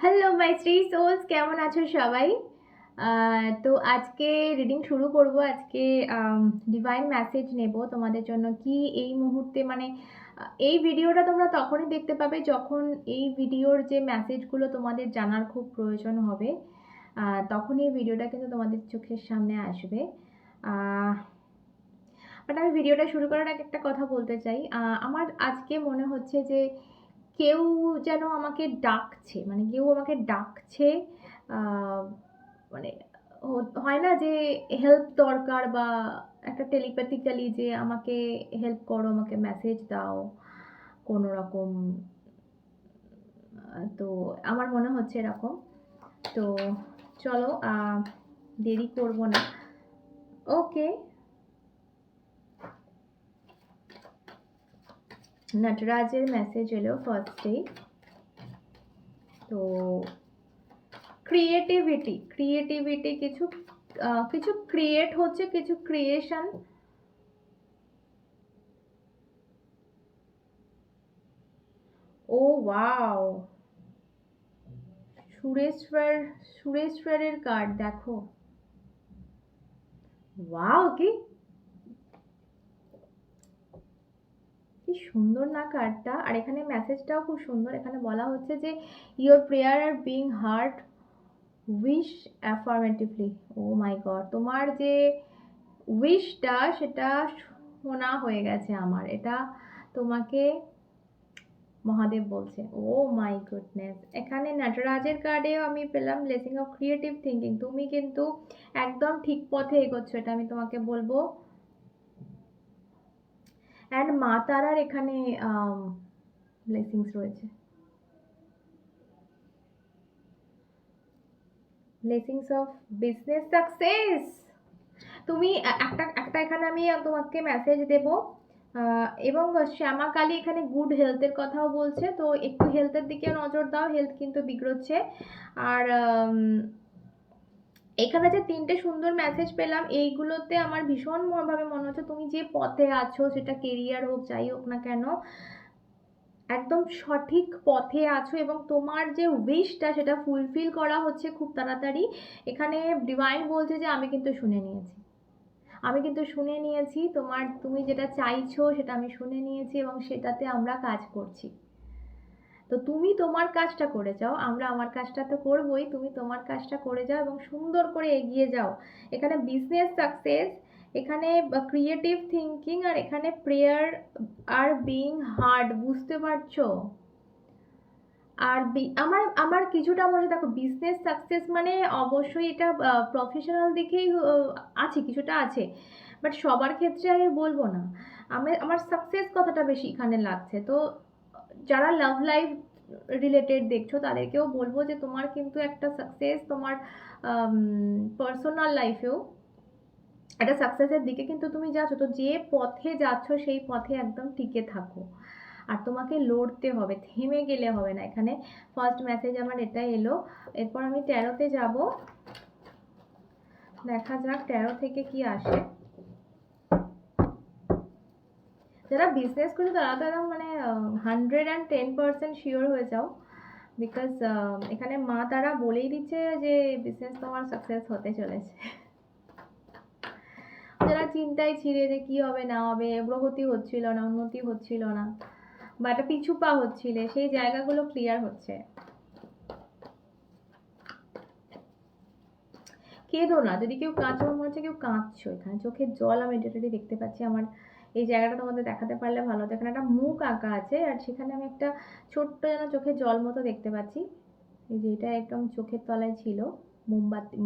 Hello my three sols কেমন আছো সবাই? তো আজকে রিডিং শুরু করব আজকে ডিভাইন মেসেজ নেব তোমাদের জন্য। কি এই মুহূর্তে মানে এই ভিডিওটা তোমরা তখনই দেখতে পাবে যখন এই ভিডিওর যে মেসেজগুলো তোমাদের জানার খুব প্রয়োজন হবে। আহ, তখন এই ভিডিওটা কিন্তু তোমাদের চোখের সামনে আসবে। বাট আমি ভিডিওটা শুরু করার আগে একটা কথা বলতে চাই। আমার আজকে মনে হচ্ছে যে কেউ যেন আমাকে ডাকছে মানে কেউ আমাকে ডাকছে মানে হয় না যে হেল্প দরকার বা একটা টেলিপ্যাথিক্যালি যে আমাকে হেল্প করো, আমাকে মেসেজ দাও, কোনো রকম তো আমার মনে হচ্ছে এরকম। তো চলো দেরি করব না। ওকে নটরাজের মেসেজ এলো ফার্স্টেই তো ক্রিয়েটিভিটি ক্রিয়েটিভিটি কিছু আহ, কিছু ক্রিয়েট হচ্ছে কিছু ক্রিয়েশন ও ওয়াও সুরেশ্বর সুরেশ্বরের কার্ড দেখো ওয়াও কি কি সুন্দর না কার্ডটা আর এখানে মেসেজটাও খুব সুন্দর। এখানে বলা হচ্ছে যে your prayer are being heard wish affirmatively oh my god, তোমার যে উইশটা সেটা শোনা হয়ে গেছে আমার। এটা তোমাকে মহাদেব বলছে। Oh my goodness. এখানে নটরাজের কার্ডেও আমি পেলাম ব্লেসিং অফ ক্রিয়েটিভ থিঙ্কিং তুমি কিন্তু একদম ঠিক পথে এগোচ্ছ, এটা আমি তোমাকে বলব। অ্যান্ড মা তারার এখানে ব্লেসিংস রয়েছে। ব্লেসিংস অফ বিজনেস সাকসেস তুমি একটা একটা এখানে আমি তোমাকে মেসেজ দেব। এবং শ্যামাকালী এখানে গুড হেলথের কথাও বলছে। তো একটু হেলথের দিকে নজর দাও। হেলথ কিন্তু বিগড়োচ্ছে আর এখানে যে তিনটে সুন্দর মেসেজ পেলাম, এইগুলোতে আমার ভীষণ ম- ভাবে মনে হচ্ছে তুমি যে পথে আছো, সেটা কেরিয়ার হোক, যাই হোক না কেন, একদম সঠিক পথে আছো এবং তোমার যে উইশটা সেটা ফুলফিল করা হচ্ছে খুব তাড়াতাড়ি। এখানে ডিভাইন বলছে যে, আমি কিন্তু শুনে নিয়েছি। আমি কিন্তু শুনে নিয়েছি, তোমার তুমি যেটা চাইছো সেটা আমি শুনে নিয়েছি এবং সেটাতে আমরা কাজ করছি। তো তুমি তোমার কাজটা করে যাও, আমরা আমার কাজটা তো করবোই, তুমি তোমার কাজটা করে যাও এবং সুন্দর করে এগিয়ে যাও। এখানে বিজনেস সাকসেস এখানে ক্রিয়েটিভ থিঙ্কিং আর এখানে প্রেয়ার আর বিং হার্ড বুঝতে পারছ? আর আমার আমার কিছুটা মনে হয় দেখো বিজনেস সাকসেস মানে অবশ্যই এটা প্রফেশনাল দিকেই আছে, কিছুটা আছে। বাট সবার ক্ষেত্রে আমি বলব না। আমি, আমার সাকসেস কথাটা বেশি এখানে লাগছে। তো যারা লাভ লাইফ রিলেটেড দেখছ, তাদেরকেও বলব যে তোমার কিন্তু একটা সাকসেস তোমার পার্সোনাল লাইফেও একটা সাকসেসের দিকে কিন্তু তুমি যাচ্ছ। তো যে পথে যাচ্ছ, সেই পথে একদম টিকে থাকো। আর তোমাকে লড়তে হবে, থেমে গেলে হবে না। এখানে ফার্স্ট মেসেজ আমার এটা এলো। এরপর আমি তেরোতে যাব। দেখা যাক তেরো থেকে কি আসে। যারা বিজনেস করছে তারা তো একদম মানে hundred and ten percent sure হয়ে যাও। বিকজ এখানে মা তারা বলেই দিচ্ছে যে বিজনেস তোমার সাকসেস হতে চলেছে। যারা চিন্তায় ছিঁড়ে যে কি হবে, না হবে প্রগতি হচ্ছিল না, উন্নতি হচ্ছিল না, বা একটা পিছু পা হচ্ছিলে, সেই জায়গাগুলো ক্লিয়ার হচ্ছে। কেঁদো না, যদি কেউ আমার মনে হচ্ছে কেউ কাঁদছো এখানে। চোখের জল আমি এটা দেখতে পাচ্ছি, আমার এই জায়গাটা তোমাদের দেখাতে পারলে ভালো হতো। এখানে একটা মুখ আঁকা আছে আর সেখানে আমি একটা ছোট্ট যেন চোখের জল মতো দেখতে পাচ্ছি। এই যে এটা একদম চোখের তলায় ছিল, মোমবাতি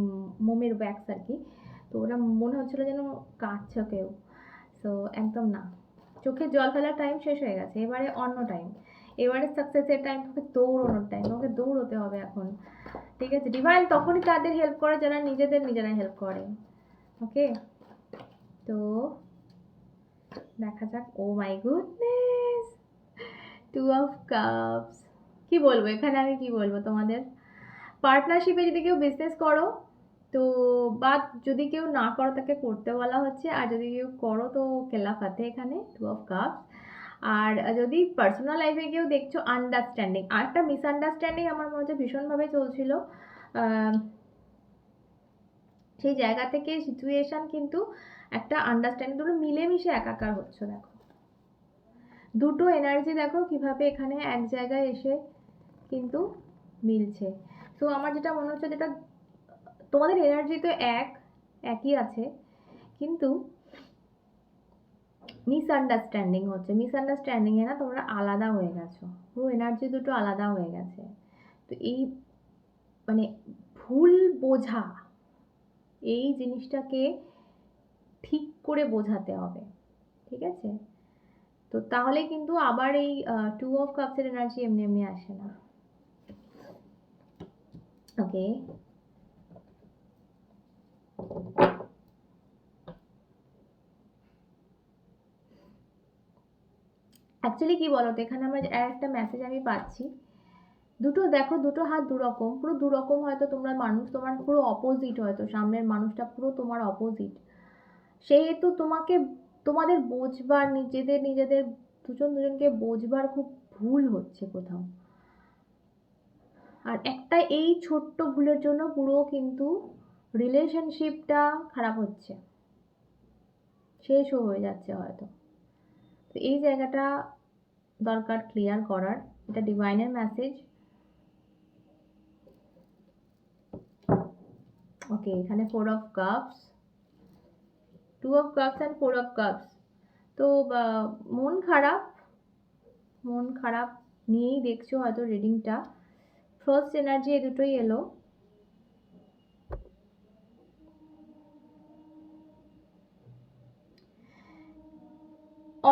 মোমের ব্যাগস আর কি। তো ওরা মনে হচ্ছিল যেন কাঁদছে কেউ। তো একদম না। চোখে জল ফেলার টাইম শেষ হয়ে গেছে। এবারে অন্য টাইম এবারে সাকসেসের টাইম তোকে দৌড়ানোর টাইম তোমাকে দৌড়তে হবে এখন। ঠিক আছে? ডিভাইন তখনই তাদের হেল্প করে যারা নিজেদের নিজেরাই হেল্প করে। ওকে তো দেখা যাক। ও my goodness two of cups কি বলব? এখানে আমি কি বলব তোমাদের? পার্টনারশিপে যদি কেউ বিজনেস করো, তো বা যদি কেউ না করো, তাকে করতে বলা হচ্ছে। আর যদি কেউ করো, তো কেল্লা ফাতে এখানে। টু অফ কাপস আর যদি পার্সোনাল লাইফে গিয়েও দেখছ আন্ডারস্ট্যান্ডিং আর একটা মিসআন্ডারস্ট্যান্ডিং আমার মনে হচ্ছে ভীষণভাবে চলছিল। সেই জায়গা থেকে সিচুয়েশন কিন্তু একটা আন্ডারস্ট্যান্ডিং দুটো মিলেমিশে একাকার হচ্ছে দেখো। দুটো এনার্জি দেখো কীভাবে এখানে এক জায়গায় এসে কিন্তু মিলছে। তো আমার যেটা মনে হচ্ছে যেটা, তোমাদের এনার্জি তো এক, একই আছে, কিন্তু মিসআন্ডারস্ট্যান্ডিং হচ্ছে। মিসআন্ডারস্ট্যান্ডিংয়ে না তোমরা আলাদা হয়ে গেছো। পুরো এনার্জি দুটো আলাদা হয়ে গেছে। তো এই মানে ভুল বোঝা, এই জিনিসটাকে ঠিক করে বোঝাতে হবে, ঠিক আছে? তো তাহলে কিন্তু আবার এই টু অফ কাপসের এনার্জি এমনি এমনি আসে না। ওকে অ্যাকচুয়ালি কি বলতো, এখানে আমার একটা মেসেজ আমি পাচ্ছি। দুটো, দেখো, দুটো হাত দুরকম, পুরো দুরকম হয়তো তোমরা মানুষ, তোমার পুরো অপোজিট হয়তো, সামনের মানুষটা পুরো তোমার অপোজিট সেহেতু তোমাকে, তোমাদের বোঝবার, নিজেদের নিজেদের দুজন দুজনকে বোঝবার খুব ভুল হচ্ছে কোথাও। আর একটা এই ছোট্ট ভুলের জন্য পুরো কিন্তু রিলেশনশিপটা খারাপ হচ্ছে। শেষও হয়ে যাচ্ছে হয়তো। তো এই জায়গাটা দরকার ক্লিয়ার করার। এটা ডিভাইনের মেসেজ ওকে এখানে four of cups two of cups and four of cups তো মন খারাপ মন খারাপ নিয়েই দেখছ হয়তো রিডিংটা ফার্স্ট এনার্জি এ দুটোই এলো।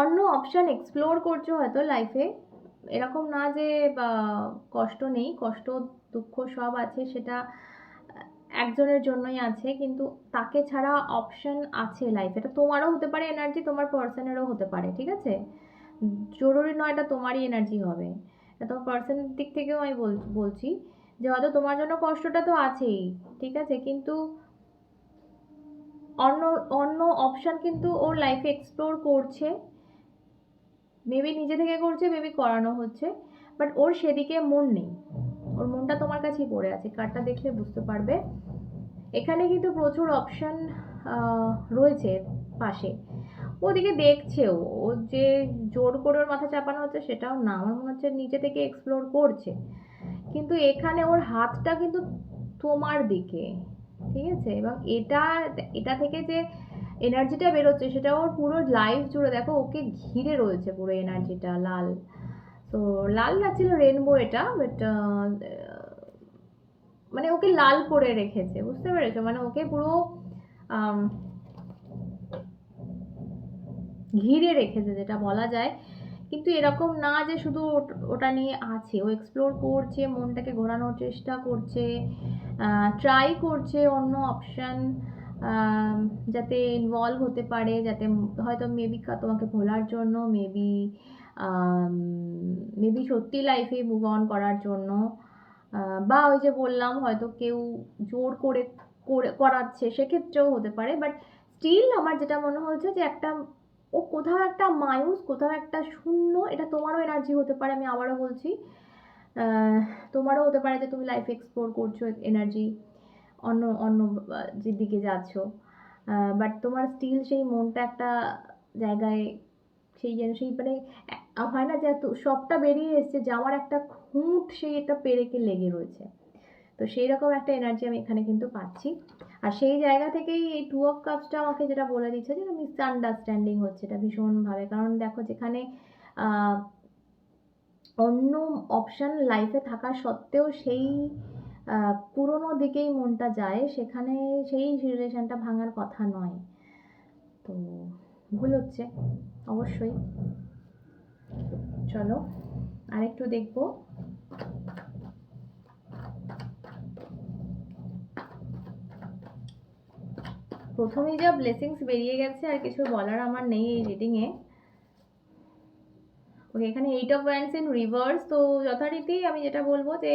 অন্য অপশন এক্সপ্লোর করছ হয়তো লাইফে এরকম না যে কষ্ট নেই, কষ্ট, দুঃখ সব আছে, সেটা একজনের জন্যই আছে, কিন্তু তাকে ছাড়া অপশন আছে লাইফে এটা তোমারও হতে পারে এনার্জি তোমার পার্সনেরও হতে পারে, ঠিক আছে? জরুরি নয় এটা তোমারই এনার্জি হবে। এটা তোমার পার্সনের দিক থেকেও আমি বল- বলছি যে হয়তো তোমার জন্য কষ্টটা তো আছেই, ঠিক আছে? কিন্তু অন্য অন্য অপশন কিন্তু ওর লাইফে এক্সপ্লোর করছে। মেবি নিজে থেকে করছে মেবি করানো হচ্ছে বাট ওর সেদিকে মন নেই। ওর মনটা তোমার কাছেই পড়ে আছে, কার্ডটা দেখলে বুঝতে পারবে। এখানে কিন্তু প্রচুর অপশন রয়েছে পাশে। ওদিকে দেখছেও, ও যে জোর করে ওর মাথা চাপানো হচ্ছে সেটাও না, আমার মনে হচ্ছে নিজে থেকে এক্সপ্লোর করছে। কিন্তু এখানে ওর হাতটা কিন্তু তোমার দিকে, ঠিক আছে? এবং এটা এটা থেকে যে এনার্জিটা বেরোচ্ছে সেটা ওর পুরো লাইফ জুড়ে, দেখো ওকে ঘিরে রয়েছে পুরো এনার্জিটা লাল। তো লাল লাগছিল রেনবো এটা বাট মানে ওকে লাল করে রেখেছে, বুঝতে পেরেছ? মানে ওকে পুরো ঘিরে রেখেছে, যেটা বলা যায়। কিন্তু এরকম না যে শুধু ওটা নিয়ে আছে। ও এক্সপ্লোর করছে, মনটাকে ঘোরানোর চেষ্টা করছে ট্রাই করছে অন্য অপশান যাতে ইনভলভ হতে পারে, যাতে হয়তো মেবি তোমাকে ভোলার জন্য মেবি মেবি সত্যি লাইফে মুভ অন করার জন্য বা ওই যে বললাম হয়তো কেউ জোর করে করে করাচ্ছে সেক্ষেত্রেও হতে পারে বাট স্টিল আমার যেটা মনে হয়েছে যে একটা, ও কোথাও একটা মায়ুস, কোথাও একটা শূন্য, এটা তোমারও এনার্জি হতে পারে, আমি আবারও বলছি তোমারও হতে পারে যে তুমি লাইফ এক্সপ্লোর করছ এনার্জি অন্য অন্য যে দিকে যাচ্ছ বাট তোমার স্টিল সেই মনটা একটা জায়গায়, সেই যেন, সেই মানে হয় না যে সবটা বেরিয়ে এসছে যাওয়ার একটা খুঁট সেই একটা পেরেকে লেগে রয়েছে। তো সেই রকম একটা এনার্জি আমি এখানে কিন্তু পাচ্ছি। আর সেই জায়গা থেকেই এই টু অফ কাপসটা আমাকে যেটা বলে দিচ্ছে যে মিসআন্ডারস্ট্যান্ডিং হচ্ছে, এটা ভীষণভাবে। কারণ দেখো যেখানে অন্য অপশন লাইফে থাকা সত্ত্বেও সেই পুরোনো দিকেই মনটা যায়, সেখানে সেই রিলেশনটা ভাঙার কথা নয়। তো ভুল হচ্ছে, অবশ্যই। চলো, আরেকটু দেখব। প্রথমেই যা ব্লেসিংস বেরিয়ে গেছে, আর কিছু বলার আমার নেই এই রিডিংয়ে ওকে এখানে eight of wands in reverse তো যথারীতি আমি যেটা বলব যে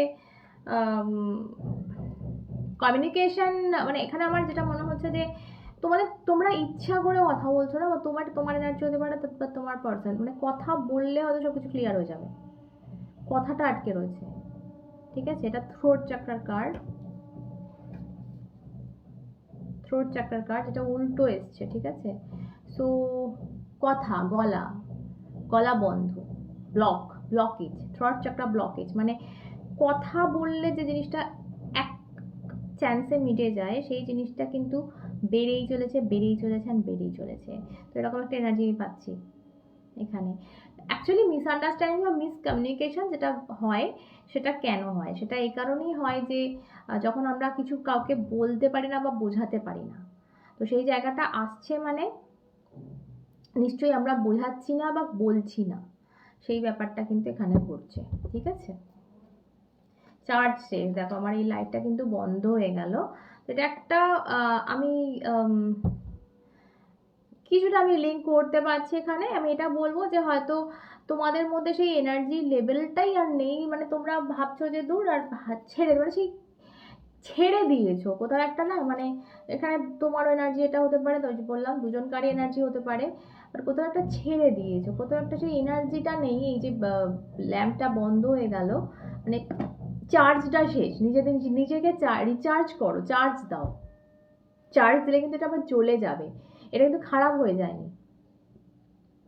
কমিউনিকেশন মানে এখানে আমার যেটা মনে হচ্ছে যে তোমাদের, তোমরা ইচ্ছা করে কথা বলছো না, বা তোমার তোমার এনার্জি হতে পারে বা তোমার পার্সন মানে কথা বললে হয়তো সব কিছু ক্লিয়ার হয়ে যাবে। কথাটা আটকে রয়েছে। ঠিক আছে? এটা থ্রোট চাকরার কার্ড থ্রোট চাকরার কার্ড যেটা উল্টো এসছে, ঠিক আছে? সো কথা, গলা গলা বন্ধ block blockage throat chakra blockage মানে কথা বললে যে জিনিসটা চান্সে মিটে যায়, সেই জিনিসটা কিন্তু বেড়েই চলেছে বেড়েই চলেছে আর বেড়েই চলেছে। তো এরকম একটা এনার্জি আমি পাচ্ছি এখানে। অ্যাকচুয়ালি মিসআন্ডারস্ট্যান্ডিং বা মিসকমিউনিকেশন যেটা হয়, সেটা কেন হয়? সেটা এই কারণেই হয় যে যখন আমরা কিছু কাউকে বলতে পারি না বা বোঝাতে পারি না, তো সেই জায়গাটা আসছে মানে নিশ্চয়ই আমরা বোঝাচ্ছি না বা বলছি না, সেই ব্যাপারটা কিন্তু এখানে ঘটছে, ঠিক আছে? চার্জ শেষ দেখো, আমার এই লাইটটা কিন্তু বন্ধ হয়ে গেল। এটা একটা আমি কিছুটা আমি লিঙ্ক করতে পারছি এখানে। আমি এটা বলব যে হয়তো তোমাদের মধ্যে সেই এনার্জি লেভেলটাই আর নেই। মানে তোমরা ভাবছ যে দূর আর ছেড়ে মানে সেই ছেড়ে দিয়েছ। কোথাও একটা না মানে এখানে তোমারও এনার্জি এটা হতে পারে, তো বললাম, দুজনকারই এনার্জি হতে পারে। আর কোথাও একটা ছেড়ে দিয়েছ। কোথাও একটা সেই এনার্জিটা নেই। এই যে ল্যাম্পটা বন্ধ হয়ে গেল। মানে চার্জটা শেষ। নিজেদের, নিজেকে রিচার্জ করো চার্জ দাও। চার্জ দিলে কিন্তু এটা আবার চলে যাবে। এটা কিন্তু খারাপ হয়ে যায়নি।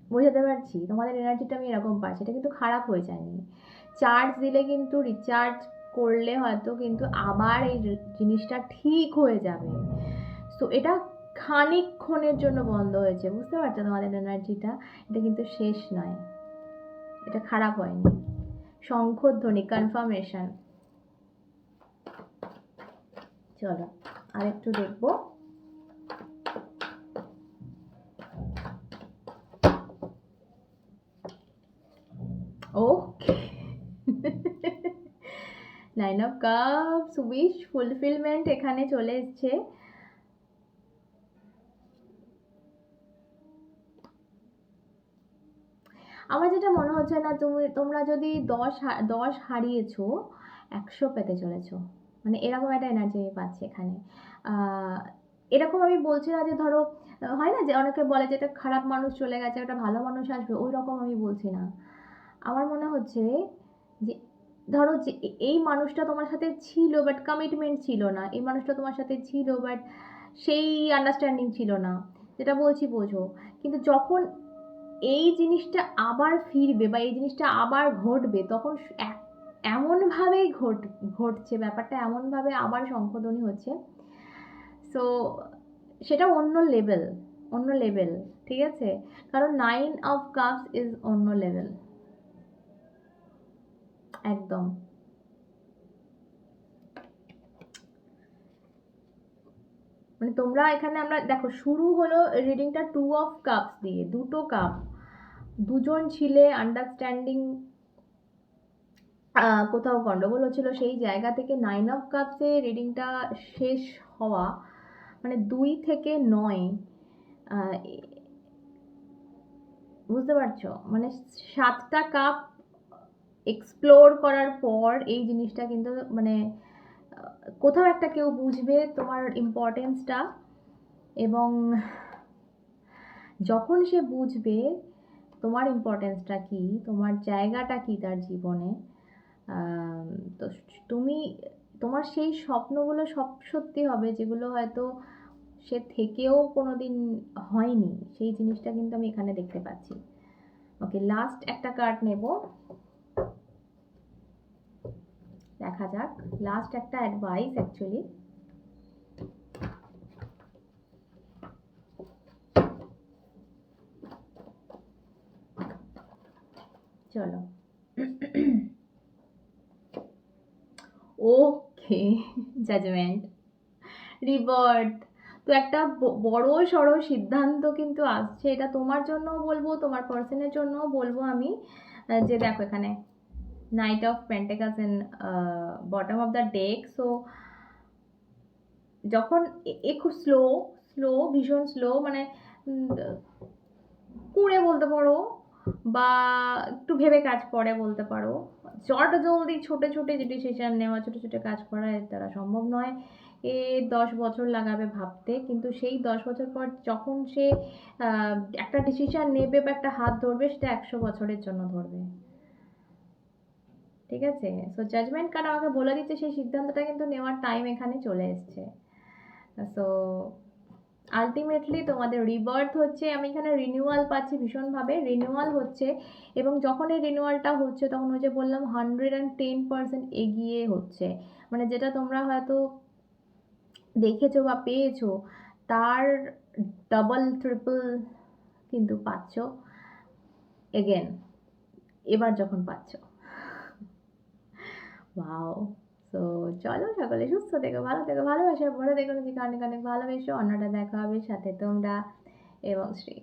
বোঝাতে পারছি? তোমাদের এনার্জিটা আমি এরকম পাচ্ছি। এটা কিন্তু খারাপ হয়ে যায়নি। চার্জ দিলে কিন্তু রিচার্জ করলে হয়তো কিন্তু আবার এই জিনিসটা ঠিক হয়ে যাবে। সো এটা খানিকক্ষণের জন্য বন্ধ হয়েছে। বুঝতে পারছ তোমাদের এনার্জিটা এটা কিন্তু শেষ নয়। এটা খারাপ হয়নি। শঙ্খধ্বনি কনফার্মেশন চলো, আরেকটু দেখব। Okay. Nine of cups wish fulfilment এখানে চলে এসছে। আমার যেটা মনে হচ্ছে না, তুমি, তোমরা যদি দশ দশ হারিয়েছো, একশো পেতে চলেছো। মানে এরকম একটা এনার্জি আমি পাচ্ছি এখানে। এরকম আমি বলছি না যে ধরো, হয় না যে অনেকে বলে যে একটা খারাপ মানুষ চলে গেছে, একটা ভালো মানুষ আসবে ওই রকম আমি বলছি না। আমার মনে হচ্ছে যে, ধরো যে এই মানুষটা তোমার সাথে ছিল বাট কমিটমেন্ট ছিল না, এই মানুষটা তোমার সাথে ছিল বাট সেই আন্ডারস্ট্যান্ডিং ছিল না, যেটা বলছি বোঝো। কিন্তু যখন এই জিনিসটা আবার ফিরবে বা এই জিনিসটা আবার ঘটবে, তখন এমনভাবেই ঘট, ঘটছে, ব্যাপারটা এমনভাবে আবার সংশোধনী হচ্ছে। সো সেটা অন্য লেভেল অন্য লেভেল ঠিক আছে? কারণ নাইন অফ কাপস ইজ অন্য লেভেল একদম। মানে তোমরা এখানে আমরা, দেখো, শুরু হলো রিডিংটা টু অফ কাপস দিয়ে, দুটো কাপ দুজন ছিলে আন্ডারস্ট্যান্ডিং কোথাও গন্ডগোল হচ্ছিল, সেই জায়গা থেকে নাইন অফ কাপসে রিডিংটা শেষ হওয়া মানে দুই থেকে নয় বুঝতে পারছ? মানে সাতটা কাপ এক্সপ্লোর করার পর এই জিনিসটা কিন্তু মানে কোথাও একটা কেউ বুঝবে তোমার ইম্পর্টেন্সটা এবং যখন সে বুঝবে তোমার ইম্পর্টেন্সটা কি, তোমার জায়গাটা কি তার জীবনে তো তুমি, তোমার সেই স্বপ্নগুলো সব সত্যি হবে, যেগুলো হয়তো সে থেকেও কোনো দিন হয়নি। সেই জিনিসটা কিন্তু আমি এখানে দেখতে পাচ্ছি। ওকে লাস্ট একটা কার্ড নেব। দেখা যাক লাস্ট একটা অ্যাডভাইস অ্যাকচুয়ালি চলো। ওকে জাজমেন্ট রিবার্থ তো একটা বড় সড়ো সিদ্ধান্ত কিন্তু আসছে। এটা তোমার জন্য বলব, তোমার পার্সনের জন্য বলব আমি যে দেখো এখানে knight of pentacles in bottom of the deck so যখন এ- খুব স্লো স্লো ভীষণ স্লো মানে কুঁড়ে বলতে পারো বা একটু ভেবে কাজ করে বলতে পারো। চট জলদি, ছোটো ছোটো যে ডিসিশন নেওয়া, ছোটো ছোটো কাজ করা এর দ্বারা সম্ভব নয়। এ দশ বছর লাগাবে ভাবতে, কিন্তু সেই দশ বছর পর যখন সে একটা ডিসিশন নেবে বা একটা হাত ধরবে, সেটা একশো বছরের জন্য ধরবে। ঠিক আছে? সো জাজমেন্ট কার্ড আমাকে বলে দিচ্ছে, সেই সিদ্ধান্তটা কিন্তু নেওয়ার টাইম এখানে চলে এসছে। সো আলটিমেটলি তোমাদের রিবার্থ হচ্ছে, আমি এখানে রিনিউয়াল পাচ্ছি ভীষণভাবে। রিনিউয়াল হচ্ছে, এবং যখন এই রিনিউয়ালটা হচ্ছে, তখন যে বললাম হান্ড্রেড অ্যান্ড টেন পার্সেন্ট এগিয়ে হচ্ছে। মানে যেটা তোমরা হয়তো দেখেছ বা পেয়েছ, তার ডাবল ট্রিপল কিন্তু পাচ্ছ। এগেন এবার যখন পাচ্ছ। ওয়াও তো চলো সকলে সুস্থ থেকো, ভালো থেকো ভালোবাসা ভরে দেখো নিজেকে অনেক অনেক ভালোবেসো, অন্যটা দেখা হবে সাথে তোমরা এবং শ্রী